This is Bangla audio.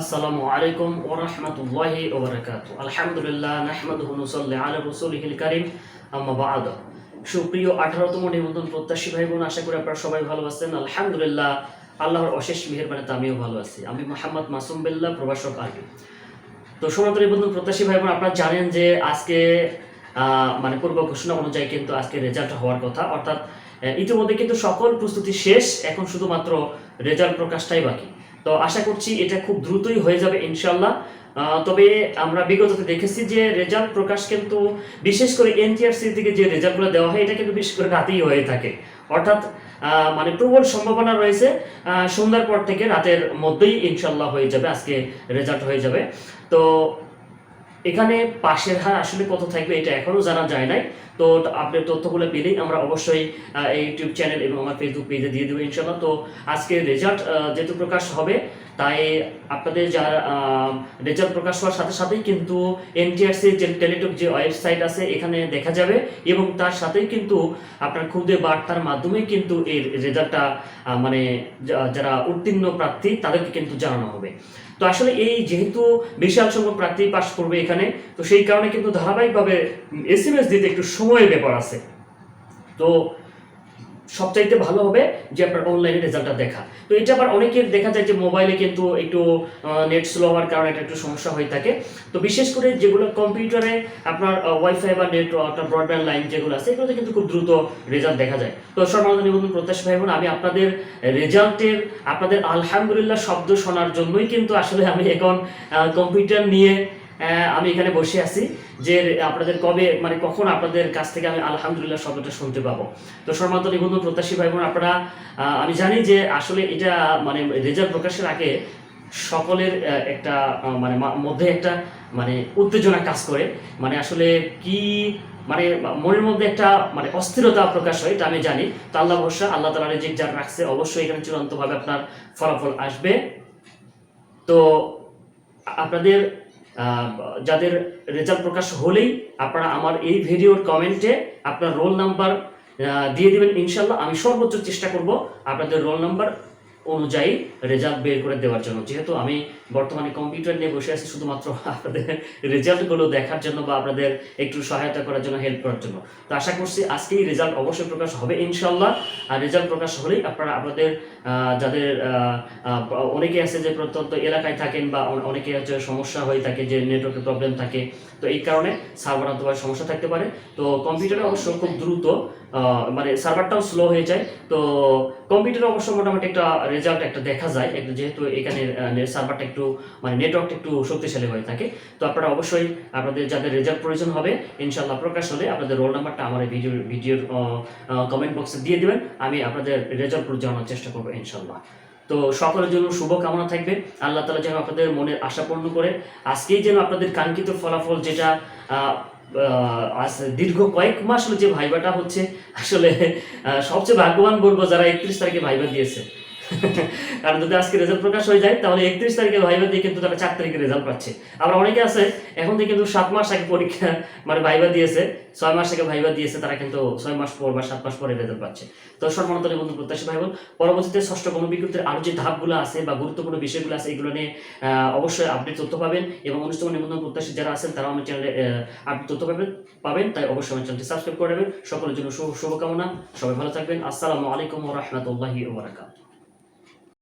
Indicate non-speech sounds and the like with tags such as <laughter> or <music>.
আসসালামু আলাইকুম ও রহমতুল্লাহি ওবরাকাত আলহামদুলিল্লাহ, নাহমাদুহু নুসাল্লি আলা রাসূলিহিল কারীম। আম্মা বা'দ। সুপ্রিয় 18তম নিবন্ধন প্রত্যাশী ভাই বোন আশা করি আপনারা সবাই ভালো আছেন। আলহামদুলিল্লাহ, আল্লাহর অশেষ মেহেরবানিতে আমিও ভালো আছি। আমি মোহাম্মদ মাসুম বিল্লাহ, প্রভাষক আরবি। তো সনাতন নিবন্ধন প্রত্যাশী ভাই বোন আপনারা জানেন যে আজকে মানে পূর্ব ঘোষণা অনুযায়ী কিন্তু আজকে রেজাল্ট হওয়ার কথা। অর্থাৎ ইতিমধ্যে কিন্তু সকল প্রস্তুতি শেষ, এখন শুধুমাত্র রেজাল্ট প্রকাশটাই বাকি। তো আশা করছি এটা খুব দ্রুতই হয়ে যাবে ইনশাল্লাহ তবে আমরা বিগততে দেখেছি যে রেজাল্ট প্রকাশ কিন্তু বিশেষ করে এনটিআরসি থেকে যে রেজাল্টগুলো দেওয়া হয়, এটা কিন্তু বিশেষ করে রাতেই হয়ে থাকে। অর্থাৎ মানে প্রবল সম্ভাবনা রয়েছে সন্ধ্যার পর থেকে রাতের মধ্যেই ইনশাল্লাহ হয়ে যাবে, আজকে রেজাল্ট হয়ে যাবে। তো এখানে পাশের হার আসলে কত থাকবে এটা এখনও জানা যায় নাই। তো আপনার তথ্যগুলো পেলেই আমরা অবশ্যই এই ইউটিউব চ্যানেল এবং আমার ফেসবুক পেজে দিয়ে দেবো ইনশাল্লাহ তো আজকে রেজাল্ট যেহেতু প্রকাশ হবে, তাই আপনাদের যারা রেজাল্ট প্রকাশ হওয়ার সাথে সাথেই কিন্তু এনটিআরসি যে টেলিটক যে ওয়েবসাইট আছে, এখানে দেখা যাবে এবং তার সাথেই কিন্তু আপনার খুদে বার্তার মাধ্যমে কিন্তু এই রেজাল্টটা মানে যারা উত্তীর্ণ প্রার্থী, তাদেরকে কিন্তু জানানো হবে। তো আসলে এই যেহেতু বিশাল সংখ্যক প্রার্থী পাশ করবে এখানে, তো সেই কারণে কিন্তু ধারাবাহিকভাবে এস এম এস দিতে একটু সময়ের ব্যাপার আছে। তো সবচাইতে ভালো হবে যে আপনার অনলাইনে রেজাল্টটা দেখা। তো এটা আবার অনেকের দেখা যায় যে মোবাইলে কিন্তু একটু নেট স্লো হওয়ার কারণে এটা একটু সমস্যা হয়ে থাকে। তো বিশেষ করে যেগুলো কম্পিউটারে আপনার ওয়াইফাই বা নেট আপনার ব্রডব্যান্ড লাইন যেগুলো আছে, এগুলোতে কিন্তু খুব দ্রুত রেজাল্ট দেখা যায়। তো সর্বানন্দ নিবন্ধন প্রত্যাশী ভাই বোন আমি আপনাদের রেজাল্টের, আপনাদের আলহামদুলিল্লাহ শব্দ শোনার জন্যই কিন্তু আসলে আমি এখন কম্পিউটার নিয়ে আমি এখানে বসে আছি যে, আপনাদের কবে মানে কখন আপনাদের কাছ থেকে আমি আলহামদুলিল্লাহ শব্দটা শুনতে পাবো। তো সর্বান্ত নিবন্ধন প্রত্যাশী ভাই বোন আপনারা আমি জানি যে আসলে এটা মানে রেজাল্ট প্রকাশের আগে সকলের একটা মানে মধ্যে একটা মানে উত্তেজনা কাজ করে। মানে আসলে কি মানে মনের মধ্যে একটা মানে অস্থিরতা প্রকাশ হয়, এটা আমি জানি। তো আল্লাহ ভরসা, আল্লাহ তালা রেজিক যার রাখছে, অবশ্যই এখানে চূড়ান্তভাবে আপনার ফলাফল আসবে। তো আপনাদের যাদের রেজাল্ট প্রকাশ হলেই আপনারা আমার এই ভিডিওর কমেন্টে আপনার রোল নাম্বার দিয়ে দেবেন, ইনশাল্লাহ। আমি সর্বোচ্চ চেষ্টা করব আপনাদের রোল নাম্বার অনুযায়ী রেজাল্ট বের করে দেওয়ার জন্য। যেহেতু আমি বর্তমানে কম্পিউটার নিয়ে বসে আছি শুধুমাত্র আপনাদের রেজাল্টগুলো দেখার জন্য বা আপনাদের একটু সহায়তা করার জন্য হেল্প করার জন্য। তো আশা করছি আজকেই রেজাল্ট অবশ্যই প্রকাশ হবে ইনশাল্লাহ আর রেজাল্ট প্রকাশ হলেই আপনারা আপনাদের যাদের অনেকে আছে যে প্রত্যন্ত এলাকায় থাকেন বা অনেকে হচ্ছে সমস্যা হয়ে থাকে, যে নেটওয়ার্কের প্রবলেম থাকে, তো এই কারণে সার্ভার অথবা সমস্যা থাকতে পারে। তো কম্পিউটারে অবশ্য খুব দ্রুত মানে সার্ভারটাও স্লো হয়ে যায়। তো কম্পিউটারে অবশ্য মোটামুটি একটা রেজাল্ট একটা দেখা যায়, একটু যেহেতু এখানে সার্ভারটা একটু মানে নেটওয়ার্কটা একটু শক্তিশালী হয়ে থাকে, তো আপনারা অবশ্যই আপনাদের যাদের রেজাল্ট প্রয়োজন হবে ইনশাল্লাহ প্রকাশ হলে আপনাদের রোল নাম্বারটা আমার এই ভিডিও ভিডিওর কমেন্ট বক্সে দিয়ে দিবেন, আমি আপনাদের রেজাল্ট জানানোর চেষ্টা করব ইনশাল্লাহ তো সকলের জন্য শুভ কামনা থাকবে, আল্লাহ তালা যেন আপনাদের মনের আশা পূর্ণ করে, আজকেই যেন আপনাদের কাঙ্ক্ষিত ফলাফল যেটা দীর্ঘ কয়েক মাস হলো যে ভাইবাটা হচ্ছে, আসলে সবচেয়ে ভাগ্যবান বলব যারা একত্রিশ তারিখে ভাইবা দিয়েছে <laughs> কারণ যদি আজকে রেজাল্ট প্রকাশ হয়ে যায়, তাহলে একত্রিশ তারিখে ভাইবা দিয়ে কিন্তু তারা চার তারিখে রেজাল্ট পাচ্ছে। আবার অনেকে আছে, এখন থেকে কিন্তু সাত মাস আগে পরীক্ষা মানে ভাইবা দিয়েছে, ছয় মাস আগে ভাইবা দিয়েছে, তারা কিন্তু ছয় মাস পর বা সাত মাস পরে রেজাল্ট পাচ্ছে। তো বন্ধু প্রত্যাশী ভাই বোন, পরবর্তীতে ষষ্ঠ গণবিজ্ঞপ্তির আরও যে ধাপগুলো আছে বা গুরুত্বপূর্ণ বিষয়গুলো আছে, এগুলো নিয়ে অবশ্যই আপডেট তথ্য পাবেন এবং অনুষ্ঠান নিবন্ধন প্রত্যাশী যারা আছেন, তারাও আমার চ্যানেলে আপডেট তথ্য পাবেন পাবেন, তাই অবশ্যই আমার চ্যানেলটি সাবস্ক্রাইব করে নেবেন। সকলের জন্য শুভকামনা। সবাই ভালো থাকবেন। আসসালামু আলাইকুম রহমতুল্লাহি ওবরাকাত